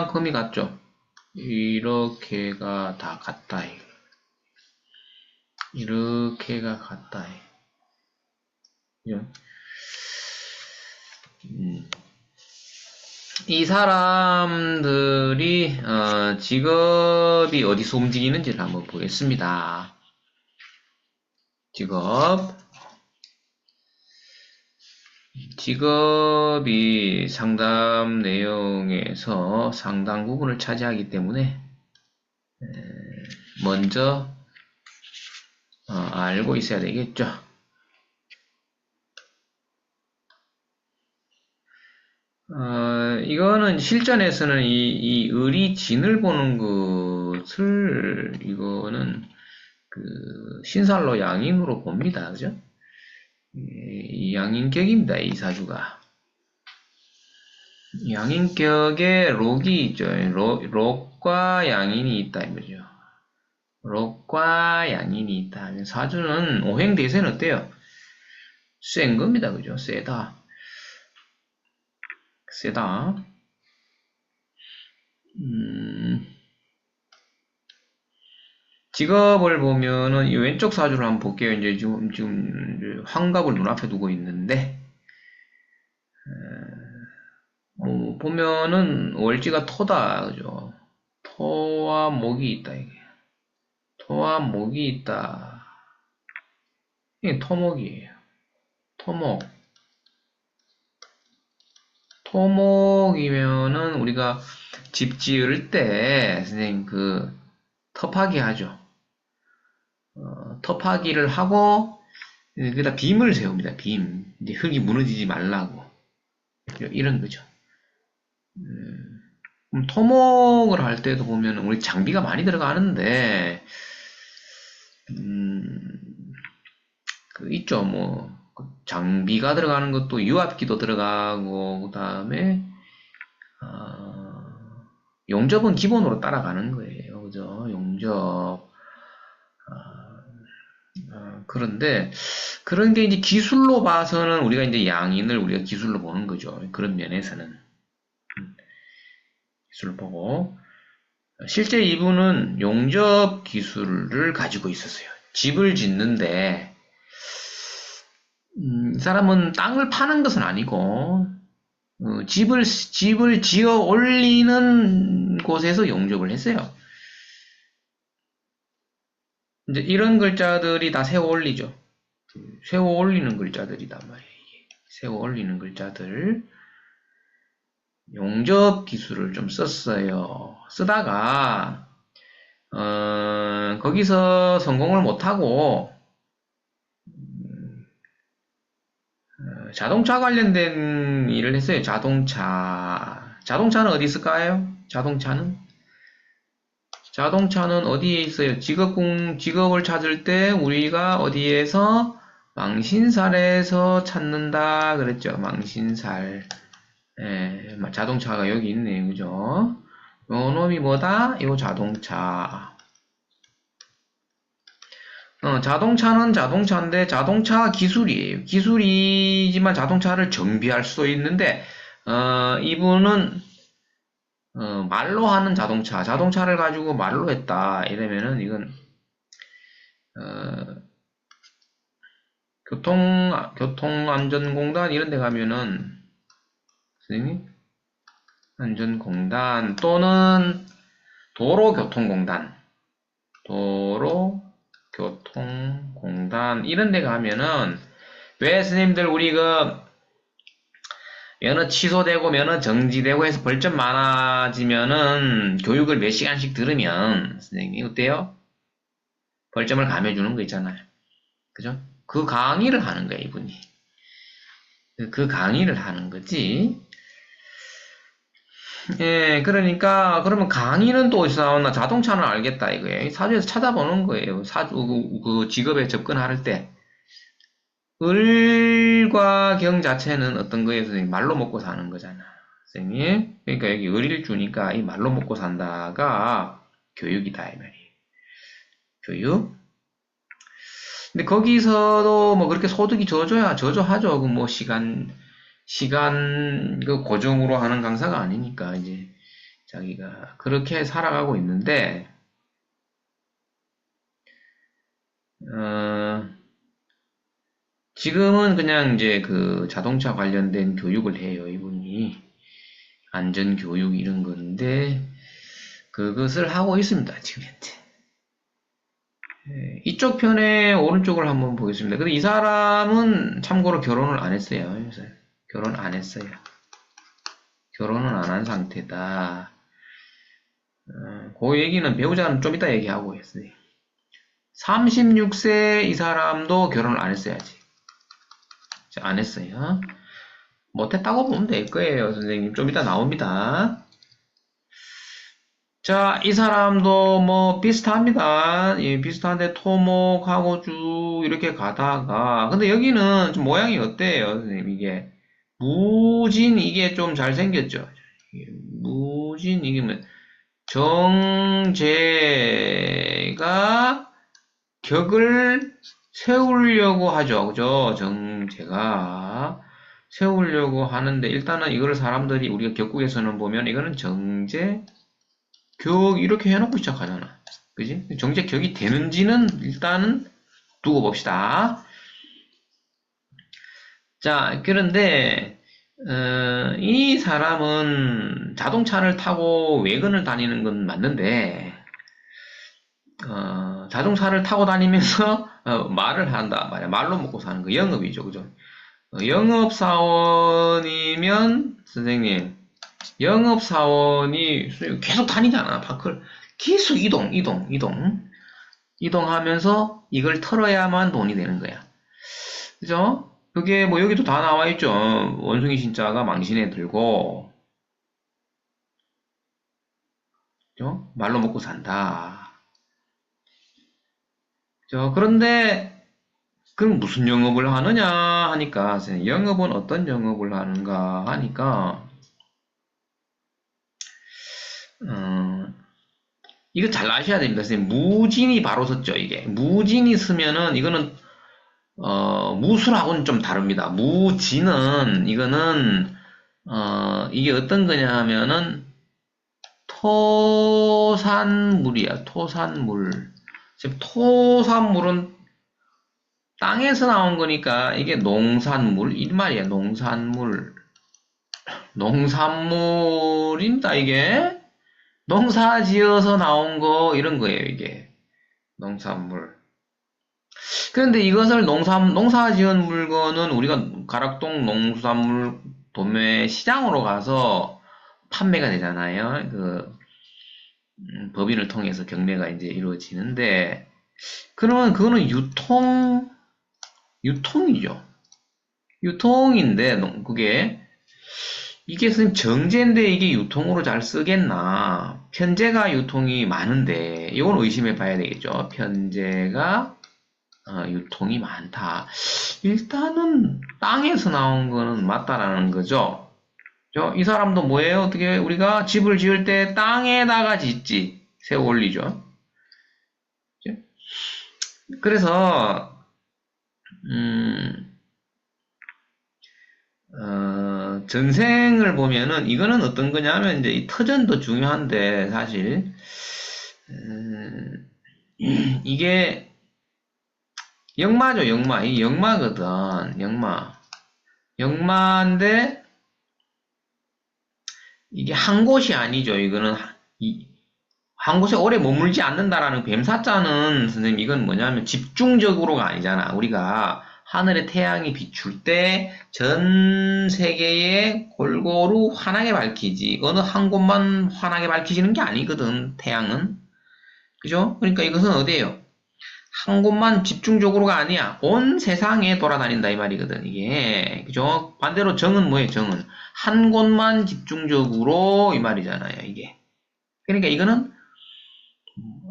이만큼이 같죠? 이렇게가 다 같다. 이렇게가 같다. 그죠? 음. 이 사람들이 어, 직업이 어디서 움직이는지를 한번 보겠습니다. 직업 직업이 상담 내용에서 상당 부분을 차지하기 때문에 에, 먼저 어, 알고 있어야 되겠죠. 어, 이거는 실전에서는 이, 이 을이 진을 보는 것을 이거는 그 신살로 양인으로 봅니다. 그죠? 이 양인격입니다. 이 사주가. 양인격에 록이 있죠. 록, 록과 양인이 있다 이거죠. 록과 양인이 있다. 사주는 오행 대세는 어때요? 센 겁니다. 그죠? 세다. 세다. 음, 직업을 보면은 이 왼쪽 사주를 한번 볼게요. 이제 지금, 지금 환갑을 눈앞에 두고 있는데, 뭐 보면은 월지가 토다. 그죠? 토와 목이 있다. 이게. 토와 목이 있다. 이게 토목이에요. 토목. 토목이면은 우리가 집 지을 때 선생님 그 터파기 하죠. 어, 터파기를 하고 그다 빔을 세웁니다. 빔. 이제 흙이 무너지지 말라고 이런 거죠. 음, 토목을 할 때도 보면 우리 장비가 많이 들어가는데 음, 그 있죠. 뭐 장비가 들어가는 것도 유압기도 들어가고 그 다음에 어, 용접은 기본으로 따라가는 거예요. 그죠? 용접 어, 어, 그런데 그런 게 이제 기술로 봐서는 우리가 이제 양인을 우리가 기술로 보는 거죠. 그런 면에서는 음, 기술을 보고 실제 이분은 용접 기술을 가지고 있었어요. 집을 짓는데 음, 이 사람은 땅을 파는 것은 아니고 어, 집을 집을 지어 올리는 곳에서 용접을 했어요. 이제 이런 글자들이 다 세워 올리죠. 세워 올리는 글자들이단 말이에요. 세워 올리는 글자들. 용접 기술을 좀 썼어요. 쓰다가 어, 거기서 성공을 못하고 자동차 관련된 일을 했어요. 자동차. 자동차는 어디 있을까요? 자동차는? 자동차는 어디에 있어요? 직업 공, 직업을 찾을 때 우리가 어디에서 망신살에서 찾는다 그랬죠. 망신살. 예, 자동차가 여기 있네요. 그죠? 요 놈이 뭐다? 요 자동차. 어, 자동차는 자동차인데 자동차 기술이에요. 기술이지만 자동차를 정비할 수도 있는데 어, 이분은 어, 말로 하는 자동차, 자동차를 가지고 말로 했다. 이러면은 이건 어, 교통 교통안전공단 이런 데 가면은 선생님? 안전공단 또는 도로교통공단. 도로 교통공단 이런 데 가면은 왜 스님들 우리 그 면허 취소되고 면허 정지되고 해서 벌점 많아지면은 교육을 몇 시간씩 들으면 선생님 어때요? 벌점을 감해주는 거 있잖아요. 그죠? 그 강의를 하는 거예요, 이분이. 그 강의를 하는 거지. 예, 그러니까, 그러면 강의는 또 어디서 나왔나? 자동차는 알겠다, 이거예요. 사주에서 찾아보는 거예요. 사주, 그, 그 직업에 접근할 때. 을과 경 자체는 어떤 거예요, 선생님? 말로 먹고 사는 거잖아. 선생님. 그러니까 여기 을일 주니까 이 말로 먹고 산다가 교육이다, 이 말이에요. 교육. 근데 거기서도 뭐 그렇게 소득이 저조야, 저조하죠. 그 뭐 시간, 시간 그 고정으로 하는 강사가 아니니까 이제 자기가 그렇게 살아가고 있는데 어, 지금은 그냥 이제 그 자동차 관련된 교육을 해요, 이분이. 안전 교육 이런 건데, 그것을 하고 있습니다, 지금 현재. 예, 이쪽 편에 오른쪽을 한번 보겠습니다. 근데 이 사람은 참고로 결혼을 안 했어요. 그래서 결혼 안 했어요. 결혼은 안 한 상태다. 어, 그 얘기는 배우자는 좀 이따 얘기하고 있어요. 36세 이 사람도 결혼을 안 했어야지. 자, 안 했어요. 못했다고 보면 될 거예요, 선생님. 좀 이따 나옵니다. 자, 이 사람도 뭐 비슷합니다. 예, 비슷한데 토목하고 쭉 이렇게 가다가 근데 여기는 좀 모양이 어때요, 선생님? 이게 무진 이게 좀 잘생겼죠. 무진 이게 뭐 정제가 격을 세우려고 하죠. 그죠? 정제가 세우려고 하는데 일단은 이거를 사람들이 우리가 격국에서는 보면 이거는 정제 격 이렇게 해놓고 시작하잖아. 그지? 정제 격이 되는지는 일단은 두고 봅시다. 자, 그런데 어, 이 사람은 자동차를 타고 외근을 다니는 건 맞는데 어, 자동차를 타고 다니면서 어, 말을 한다. 말이야. 말로 먹고 사는 거. 영업이죠. 그죠? 어, 영업사원이면 선생님 영업사원이 계속 다니잖아. 파크를 계속 이동 이동 이동. 이동하면서 이걸 털어야만 돈이 되는 거야. 그죠? 그게 뭐 여기도 다 나와 있죠. 원숭이 신자가 망신에 들고. 그죠? 말로 먹고 산다 저, 그런데, 그럼 무슨 영업을 하느냐 하니까, 영업은 어떤 영업을 하는가 하니까, 어, 이거 잘 아셔야 됩니다. 선생님. 무진이 바로 섰죠, 이게. 무진이 쓰면은, 이거는, 어, 무술하고는 좀 다릅니다. 무진은, 이거는, 어, 이게 어떤 거냐 하면은, 토산물이야, 토산물. 지금 토산물은 땅에서 나온 거니까 이게 농산물 이 말이야 농산물. 농산물입니다 이게. 농사 지어서 나온 거 이런 거예요 이게. 농산물. 그런데 이것을 농사 농사 지은 물건은 우리가 가락동 농산물 도매 시장으로 가서 판매가 되잖아요. 그 음, 법인을 통해서 경매가 이제 이루어지는데 그러면 그거는 유통 유통이죠. 유통인데 그게 이게 선생님 정제인데 이게 유통으로 잘 쓰겠나? 편제가 유통이 많은데 이건 의심해 봐야 되겠죠. 편제가 어, 유통이 많다. 일단은 땅에서 나온 거는 맞다라는 거죠. 이 사람도 뭐예요? 어떻게 우리가 집을 지을 때 땅에다가 짓지 세워 올리죠. 그래서 음, 어, 전생을 보면은 이거는 어떤 거냐면 이제 이 터전도 중요한데 사실 음, 이게 역마죠 역마 이 역마거든 역마 역마인데 이게 한 곳이 아니죠. 이거는 이, 한 곳에 오래 머물지 않는다라는 뱀사자는 선생님 이건 뭐냐면 집중적으로가 아니잖아. 우리가 하늘에 태양이 비출 때 전 세계에 골고루 환하게 밝히지. 어느 한 곳만 환하게 밝히지는 게 아니거든. 태양은. 그죠? 그러니까 이것은 어디에요? 한 곳만 집중적으로가 아니야. 온 세상에 돌아다닌다 이 말이거든. 이게 그죠? 반대로 정은 뭐예요? 정은 한 곳만 집중적으로 이 말이잖아요. 이게 그러니까 이거는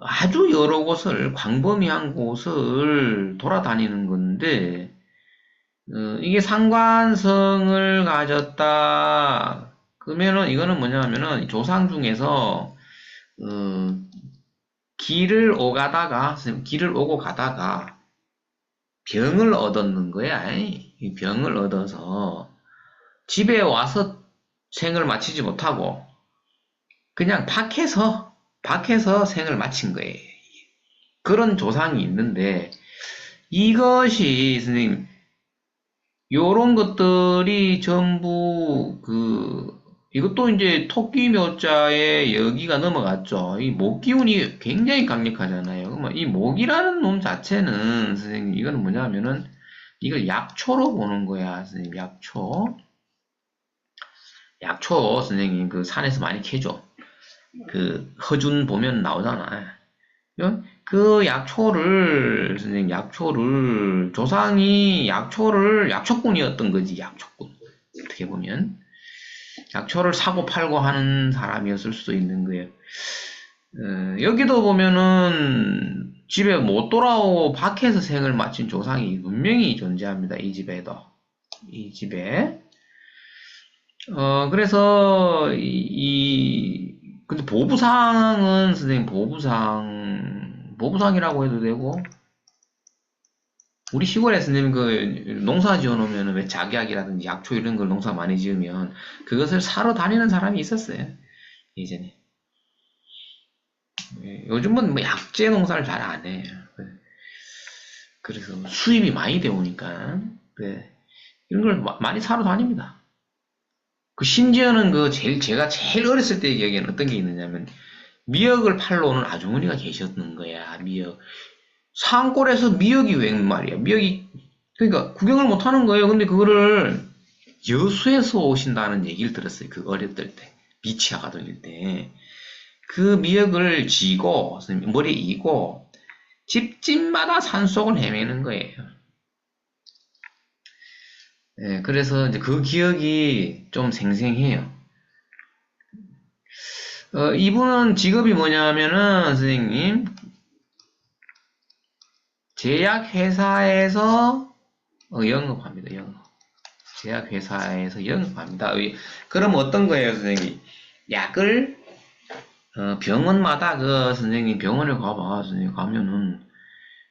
아주 여러 곳을 광범위한 곳을 돌아다니는 건데 어, 이게 상관성을 가졌다. 그러면은 이거는 뭐냐면은 조상 중에서 어, 길을 오가다가, 길을 오고 가다가 병을 얻었는 거야. 병을 얻어서 집에 와서 생을 마치지 못하고 그냥 밖에서, 밖에서 생을 마친 거예요. 그런 조상이 있는데, 이것이, 선생님, 요런 것들이 전부, 그, 이것도 이제 토끼 묘자에 여기가 넘어갔죠. 이 목 기운이 굉장히 강력하잖아요. 그러면 이 목이라는 놈 자체는, 선생님, 이거는 뭐냐면은, 이걸 약초로 보는 거야, 선생님, 약초. 약초, 선생님, 그 산에서 많이 캐죠. 그, 허준 보면 나오잖아. 그 약초를, 선생님, 약초를, 조상이 약초를, 약초꾼이었던 거지, 약초꾼. 어떻게 보면. 약초를 사고 팔고 하는 사람이었을 수도 있는 거예요. 어, 여기도 보면은 집에 못 돌아오고 밖에서 생을 마친 조상이 분명히 존재합니다. 이 집에도. 이 집에. 어, 그래서, 이, 이 근데 보부상은, 선생님, 보부상, 보부상이라고 해도 되고, 우리 시골에 선생님 그 농사 지어 놓으면 왜 작약이라든지 약초 이런 걸 농사 많이 지으면 그것을 사러 다니는 사람이 있었어요. 예전에. 예, 요즘은 뭐 약재 농사를 잘 안 해요. 그래서 수입이 많이 되오니까 네. 이런 걸 많이 사러 다닙니다. 그 심지어는 그 제일 제가 제일 어렸을 때 기억에는 어떤 게 있느냐면 미역을 팔러 오는 아주머니가 계셨는 거야. 미역. 산골에서 미역이 웬 말이야. 미역이 그러니까 구경을 못 하는 거예요. 근데 그거를 여수에서 오신다는 얘기를 들었어요. 그 어렸을 때 미치아가 들릴 때. 그 미역을 지고 머리에 이고 집집마다 산속을 헤매는 거예요. 네, 그래서 이제 그 기억이 좀 생생해요. 어, 이분은 직업이 뭐냐면은 선생님 제약회사에서 어, 영업합니다. 영업. 제약회사에서 영업합니다. 그럼 어떤 거예요, 선생님? 약을 어, 병원마다 그 선생님 병원에 가봐. 선생님 가면은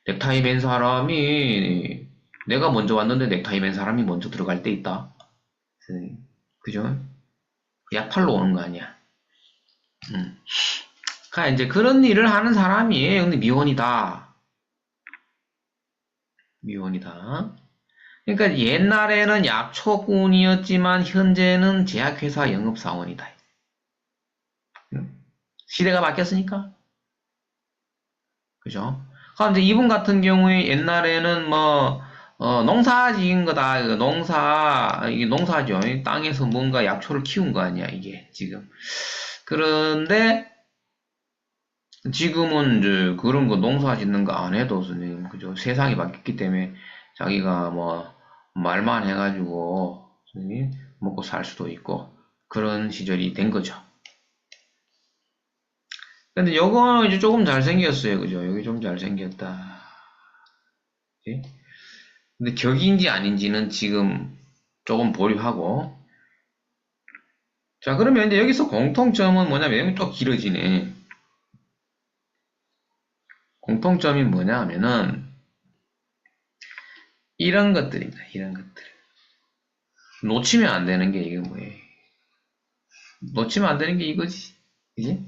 넥타이 맨 사람이 내가 먼저 왔는데 넥타이 맨 사람이 먼저 들어갈 때 있다. 선생님. 그죠? 약 팔러 오는 거 아니야. 음. 그러니까 이제 그런 일을 하는 사람이에요. 근데 미혼이다. 미혼이다. 그러니까 옛날에는 약초꾼이었지만 현재는 제약회사 영업사원이다. 시대가 바뀌었으니까. 그죠? 그런데 이분 같은 경우에 옛날에는 뭐, 어, 농사 지은 거다. 농사, 이게 농사죠. 땅에서 뭔가 약초를 키운 거 아니야, 이게, 지금. 그런데, 지금은 이제 그런 거 농사 짓는 거 안 해도 선생님 그죠 세상이 바뀌었기 때문에 자기가 뭐 말만 해가지고 선생님 먹고 살 수도 있고 그런 시절이 된 거죠. 근데 요거는 이제 조금 잘생겼어요. 그죠? 여기 좀 잘생겼다. 그치? 근데 격인지 아닌지는 지금 조금 보류하고 자 그러면 이제 여기서 공통점은 뭐냐면 또 길어지네. 공통점이 뭐냐 하면은 이런 것들입니다. 이런 것들. 놓치면 안 되는 게 이게 뭐예요? 놓치면 안 되는 게 이거지. 그지?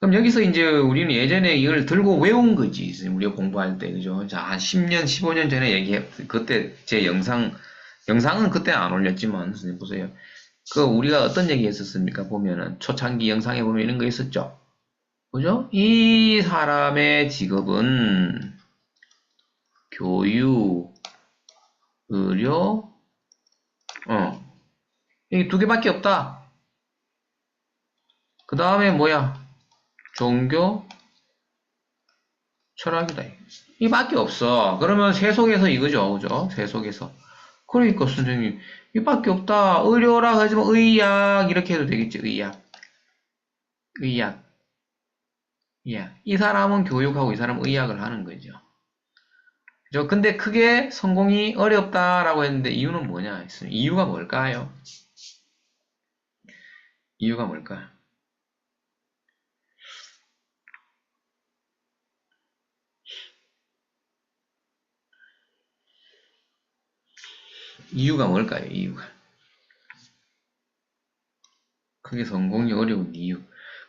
그럼 여기서 이제 우리는 예전에 이걸 들고 외운 거지. 우리가 공부할 때, 그죠? 자, 한 10년, 15년 전에 얘기해, 그때 제 영상, 영상은 그때 안 올렸지만, 선생님 보세요. 그 우리가 어떤 얘기 했었습니까? 보면은 초창기 영상에 보면 이런 거 있었죠. 그죠? 이 사람의 직업은 교육, 의료, 어, 이두 개밖에 없다. 그 다음에 뭐야? 종교, 철학이다. 이밖에 없어. 그러면 세속에서 이거죠. 그죠? 세속에서. 그러니까 선생님 이밖에 없다. 의료라 하지만 의약 이렇게 해도 되겠지. 의약. 의약. 예. 이 사람은 교육하고 이 사람은 의학을 하는 거죠. 그죠? 근데 크게 성공이 어렵다라고 했는데 이유는 뭐냐? 이유가 뭘까요? 이유가 뭘까요? 이유가 뭘까요? 이유가. 그게 성공이 어려운 이유.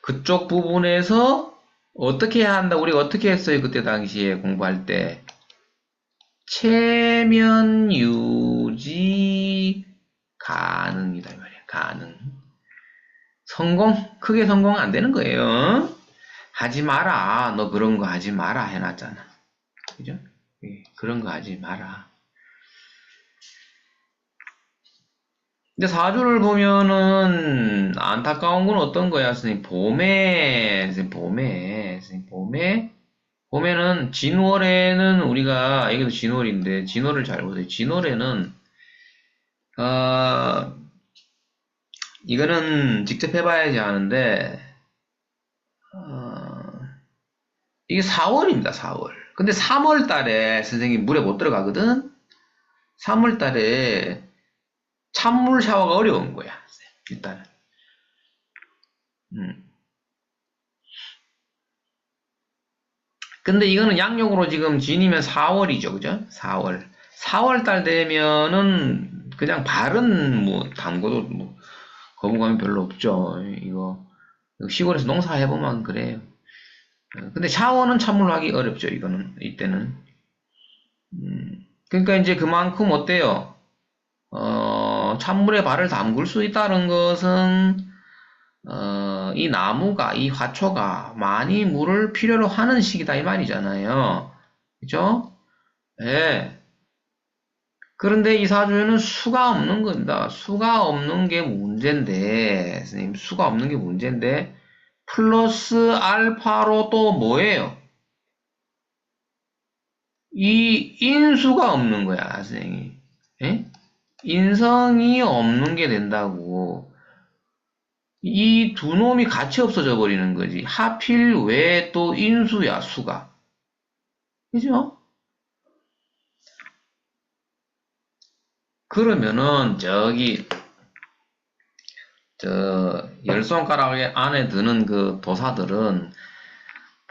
그쪽 부분에서 어떻게 해야 한다? 우리가 어떻게 했어요? 그때 당시에 공부할 때. 체면 유지 가능이다 이 말이야. 가능. 성공 크게 성공 안 되는 거예요. 하지 마라. 너 그런 거 하지 마라 해놨잖아. 그죠? 예, 그런 거 하지 마라. 근데 사주를 보면은 안타까운 건 어떤 거야, 선생님? 봄에, 선생님, 봄에, 선생님, 봄에, 봄에는 진월에는 우리가, 이게도 진월인데, 진월을 잘 보세요. 진월에는, 어, 이거는 직접 해봐야지 아는데, 어, 이게 4월입니다, 4월. 근데 3월 달에 선생님 물에 못 들어가거든? 3월 달에 찬물 샤워가 어려운 거야, 일단은. 음. 근데 이거는 양력으로 지금 진이면 4월이죠, 그죠? 4월. 4월 달 되면은 그냥 발은 뭐 담궈도 뭐 거부감이 별로 없죠. 이거 시골에서 농사 해 보면 그래요. 어, 근데 샤워는 찬물로 하기 어렵죠, 이거는 이때는. 음, 그러니까 이제 그만큼 어때요? 어, 찬물에 발을 담글 수 있다는 것은 어, 이 나무가 이 화초가 많이 물을 필요로 하는 시기다 이 말이잖아요. 그죠? 예. 그런데 이 사주에는 수가 없는 겁니다. 수가 없는 게 문제인데, 선생님, 수가 없는 게 문제인데, 플러스 알파로 또 뭐예요? 이 인수가 없는 거야, 선생님. 예? 인성이 없는 게 된다고. 이 두 놈이 같이 없어져 버리는 거지. 하필 왜 또 인수야, 수가. 그죠? 그러면은 저기 저 열 손가락 안에 드는 그 도사들은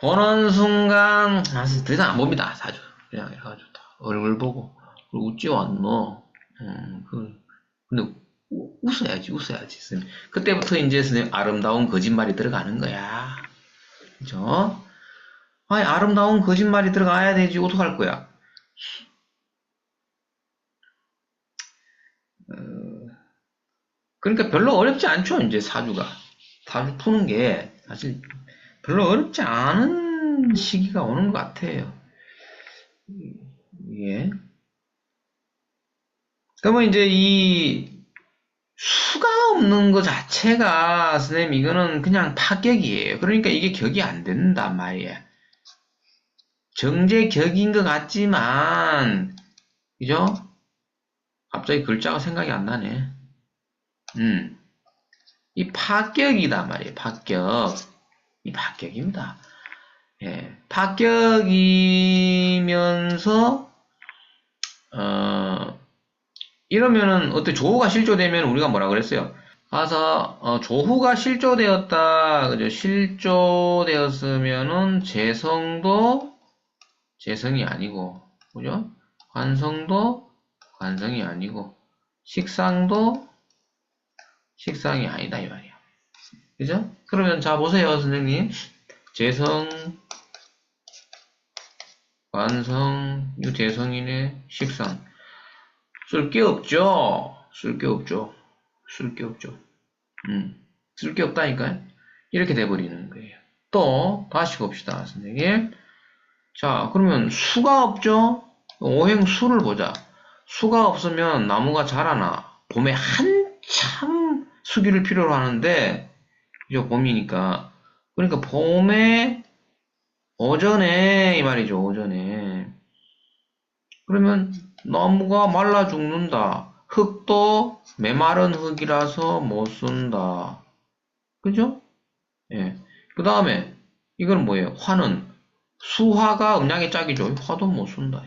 보는 순간 사실 더 이상 안 봅니다 사주 그냥 해가지고 다 얼굴 보고 웃지 않노 음, 그 근데 우- 웃어야지 웃어야지 선생님. 그때부터 이제 선생님 아름다운 거짓말이 들어가는 거야 그죠? 아니 아름다운 거짓말이 들어가야 되지 어떡할 거야 그러니까 별로 어렵지 않죠, 이제 사주가. 사주 푸는 게 사실 별로 어렵지 않은 시기가 오는 것 같아요. 예. 그러면 이제 이 수가 없는 것 자체가 선생님 이거는 그냥 파격이에요. 그러니까 이게 격이 안 된단 말이에요. 정제 격인 것 같지만 그죠? 갑자기 글자가 생각이 안 나네. 음, 이 파격이다 말이에요. 파격. 이 파격입니다. 예, 파격이면서 어, 이러면은 어때 조후가 실조되면 우리가 뭐라 그랬어요? 가서 어, 조후가 실조되었다. 그죠? 실조되었으면은 재성도 재성이 아니고 그죠? 관성도 관성이 아니고 식상도 식상이 아니다 이 말이야. 그죠? 그러면 자 보세요 선생님. 재성, 관성, 유재성이네 식상. 쓸 게 없죠. 쓸 게 없죠. 쓸 게 없죠. 음, 쓸 게 없다니까요. 이렇게 돼버리는 거예요. 또 다시 봅시다 선생님. 자 그러면 수가 없죠. 오행 수를 보자. 수가 없으면 나무가 자라나. 봄에 한참 수기를 필요로 하는데, 이제 봄이니까. 그러니까 봄에, 오전에, 이 말이죠, 오전에. 그러면 나무가 말라 죽는다. 흙도 메마른 흙이라서 못 쓴다. 그죠? 예. 그 다음에, 이건 뭐예요? 화는, 수화가 음양의 짝이죠. 화도 못 쓴다.